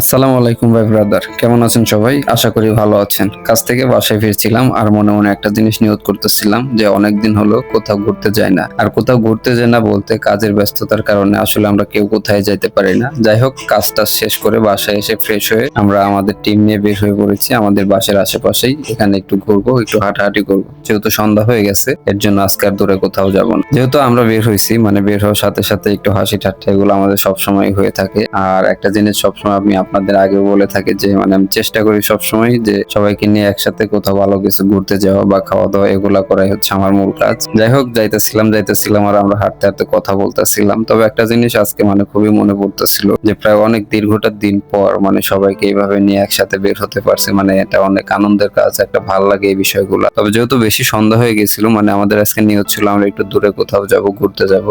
আসসালামু আলাইকুম ভাই ব্রাদার, কেমন আছেন সবাই? আশা করি ভালো আছেন। কাজ থেকে বাসায় ফিরছিলাম আর মনে মনে একটা জিনিস নিয়ত করতেছিলাম যে অনেকদিন হলো কোথাও ঘুরতে যায় না। আর কোথাও ঘুরতে যায় না বলতে কাজের ব্যস্ততার কারণে আসলে আমরা কেউ কোথায় যাইতে পারি না। যাই হোক, কাজটা শেষ করে বাসায় এসে ফ্রেশ হয়ে আমরা আমাদের টিম নিয়ে বের হয়ে পড়েছি। আমাদের বাসার আশেপাশেই। এখানে একটু ঘুরবো, একটু হাঁটাহাঁটি করব। যেহেতু সন্ধ্যা হয়ে গেছে, এর জন্য আজকে আর দূরে কোথাও যাব না। যেহেতু আমরা বের হয়েছি মানে বের হওয়ার সাথে সাথে একটু হাসি ঠাট্টা এগুলো আমাদের সবসময় হয়ে থাকে। আর একটা জিনিস সবসময় আমি আপনাদের আগে বলে থাকি যে মানে আমি চেষ্টা করি সবসময় যে সবাইকে নিয়ে একসাথে কোথাও ভালো কিছু ঘুরতে যাওয়া বা খাওয়া দাওয়া এগুলা করাই হচ্ছে আমার মূল কাজ। যাই হোক, যাইতেছিলাম যাইতেছিলাম আর আমরা হাঁটতে হাঁটতে কথা বলতেছিলাম। তবে একটা জিনিস আজকে মানে খুবই মনে পড়তেছিল যে, প্রায় অনেক দীর্ঘটা দিন পর মানে সবাইকে এইভাবে নিয়ে একসাথে বের হতে পারছে। মানে এটা অনেক আনন্দের কাজ, একটা ভালো লাগে এই বিষয়গুলো। তবে যেহেতু বেশি সন্ধ্যা হয়ে গেছিল মানে আমাদের আজকে নিয়ত ছিল আমরা একটু দূরে কোথাও যাব, ঘুরতে যাব।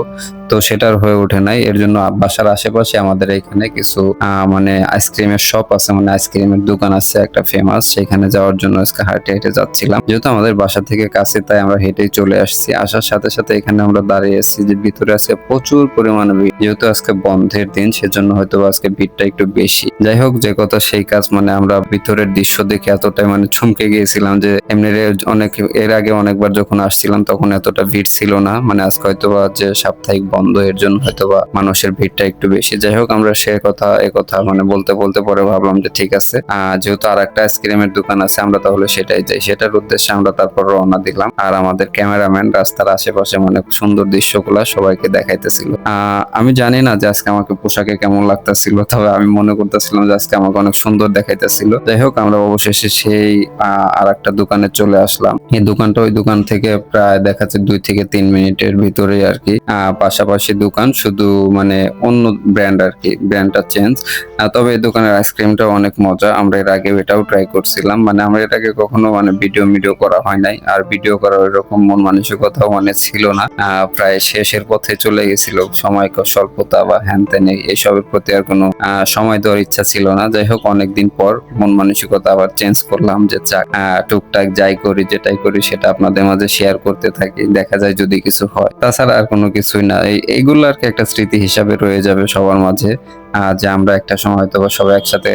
তো সেটার হয়ে ওঠে নাই। এর জন্য বাসার আশেপাশে আমাদের এখানে কিছু মানে আইসক্রিমের শপ আছে মানে আইসক্রিমের দোকান আছে, একটা ফেমাস সেখানে যাওয়ার জন্য আজকে হাঁটে হেঁটে যাচ্ছিলাম। যেহেতু আমাদের বাসা থেকে কাছে, তাই আমরা হেঁটেই চলে আসছি। আসার সাথে সাথে এখানে আমরা দাঁড়িয়ে আছি যে ভিতরে আজকে প্রচুর পরিমাণে ভিড়। যেহেতু আজকে বন্ধের দিন, সেজন্য হয়তো আজকে ভিড়টা একটু বেশি। যাই হোক, যে কথা সেই কাজ মানে আমরা ভিতরের দৃশ্য দেখে এতটাই মানে চমকে গিয়েছিলাম যে এমনি অনেক, এর আগে অনেকবার যখন আসছিলাম, তখন এতটা ভিড় ছিল না। মানে আজকে হয়তো বা যে সাপ্তাহিক বন্ধ, এর জন্য হয়তো বা মানুষের ভিড়টা একটু বেশি। যাই হোক, আমরা সে কথা, এ কথা মানে বলতে বলতে পরে ভাবলাম যে ঠিক আছে যেহেতু আর একটা আইসক্রিমের দোকান আছে, আমরা তাহলে সেটাই যাই। সেটার উদ্দেশ্যে আমরা তারপর রওনা দিলাম। আর আমাদের ক্যামেরাম্যান রাস্তার আশেপাশে মানে সুন্দর দৃশ্যগুলা সবাইকে দেখাইতেছিল। আমি জানি না যে আজকে আমাকে পোশাকে কেমন লাগতেছিল, তবে আমি মনে করতেছিলাম যে আজকে আমাকে অনেক সুন্দর দেখাইতেছিল। যাই হোক, আমরা অবশেষে সেই আর একটা দোকানে চলে আসলাম। এই দোকানটা ওই দোকান থেকে প্রায় দেখাচ্ছে দুই থেকে তিন মিনিটের ভিতরে আর কি। পাশাপাশি দোকান শুধু মানে অন্য ব্র্যান্ড আর কি, ব্র্যান্ডটা চেঞ্জ। তবে দোকানের আইসক্রিমটা অনেক মজা। আমরা এর আগে এটাও ট্রাই করছিলাম। মানে আমরা এর আগে কখনো মানে ভিডিও ভিডিও করা হয় নাই। আর ভিডিও করার এরকম মন মানসিকতাও মানে ছিল না। প্রায় শেষের পথে চলে গেছিল। সময় স্বল্পতা বা হ্যান ত্যান এইসবের প্রতি আর কোনো সময় দেওয়ার ইচ্ছা ছিল না। যাই হোক অনেকদিন পর মন মানসিকতা আবার চেঞ্জ করলাম যে আহ, টুকটাক যাই করি যেটাই করি সেটা আপনাদের মাঝে শেয়ার করতে থাকি। দেখা যায় যদি কিছু হয়। তাছাড়া আর কোনো কিছুই না। এই এইগুলো আর কি একটা স্মৃতি হিসাবে রয়ে যাবে সবার মাঝে। যে আমরা একটা সময় হয়তো সবাই একসাথে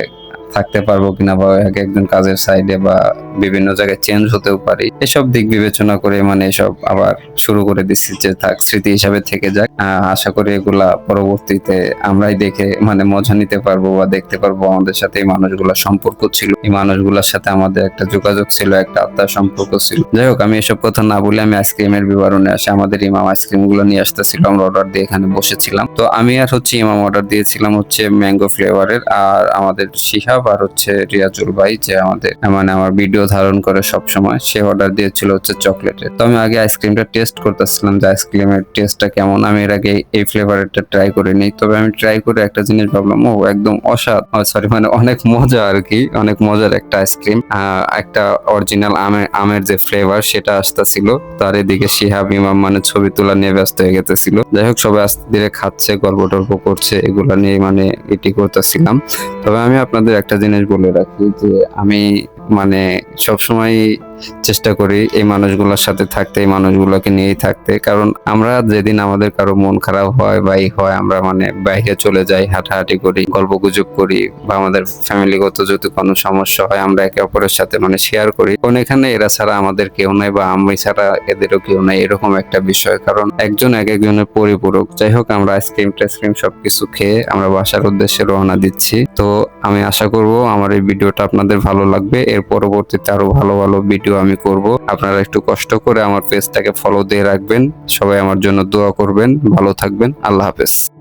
থাকতে পারব কিনা বা এক একজন কাজের সাইডে বা বিভিন্ন জায়গায় চেঞ্জ হতেও পারি। এসব দিক বিবেচনা করে মানে এসব আবার শুরু করে দিচ্ছি যে থাক, স্মৃতি হিসাবে থেকে যাক। আশা করি এগুলা পরবর্তীতে আমরাই দেখে মানে মজা নিতে পারব বা দেখতে পারব আমাদের সাথে এই মানুষগুলোর সম্পর্ক ছিল। এই মানুষগুলোর সাথে আমাদের একটা যোগাযোগ ছিল, একটা আত্মার সম্পর্ক ছিল। যাই হোক, আমি এসব কথা না বলে আমি আইসক্রিমের বিবরণে আসি। আমাদের ইমাম আইসক্রিমগুলো নিয়ে আসতেছিল, আমরা অর্ডার দিয়ে এখানে বসেছিলাম। তো আমি আর হচ্ছে ইমাম অর্ডার দিয়েছিলাম হচ্ছে ম্যাঙ্গো ফ্লেভারের আর আমাদের শিহাব আর হচ্ছে রিয়াজুল ভাই যে আমাদের মানে আমার ভিডিও ধারণ করে সব সময় সে অর্ডার দিয়েছিল হচ্ছে চকলেটের। তো আমি আগে আইসক্রিমটা টেস্ট করতেছিলাম যে আইসক্রিমের টেস্টটা কেমন। আমি এর আগে এই ফ্লেভারেরটা ট্রাই করিনি। তবে আমি ট্রাই করে একটা জিনিস ভাবলাম ও একদম অসাধ সরি মানে অনেক মজা আর কি, অনেক মজার একটা আইসক্রিম। একটা অরিজিনাল আমের আমের যে ফ্লেভার সেটা আসতেছিল। তার এদিকে শিহাব ইমাম মানে ছবি তোলা নিয়ে ব্যস্ত হয়ে গেতেছিল। যাই হোক, সবাই আস্তে ধীরে খাচ্ছে গল্প টল্প করছে, এগুলা নিয়ে মানে এটি করতেছিলাম। তবে আমি আপনাদের একটা জিনিস বলে রাখি যে, আমি মানে সবসময় চেষ্টা করি এই মানুষগুলোর সাথে থাকতে, এই মানুষগুলোকে নিয়েই থাকতে। কারণ আমরা যেদিন আমাদের কারও মন খারাপ হয় বা এই হয়, আমরা মানে বাইরে চলে যাই, হাঁটাহাঁটি করি, গল্প গুজব করি বা আমাদের ফ্যামিলিগত যদি কোনো সমস্যা হয়, আমরা একে অপরের সাথে মানে শেয়ার করি। কারণ এখানে এরা ছাড়া আমাদের কেউ নাই বা আমি ছাড়া এদেরও কেউ নাই, এরকম একটা বিষয়। কারণ একজন এক একজনের পরিপূরক। যাই হোক, আমরা আইসক্রিম টাইসক্রিম সবকিছু খেয়ে আমরা বাসার উদ্দেশ্যে রওনা দিচ্ছি। তো আমি আশা করব আমার এই ভিডিওটা আপনাদের ভালো লাগবে। এর পরবর্তীতে আরও ভালো ভালো ভিডিও আমি করব। আপনারা একটু কষ্ট করে আমার পেজটাকে ফলো দিয়ে রাখবেন। সবাই আমার জন্য দোয়া করবেন। ভালো থাকবেন। আল্লাহ হাফেজ।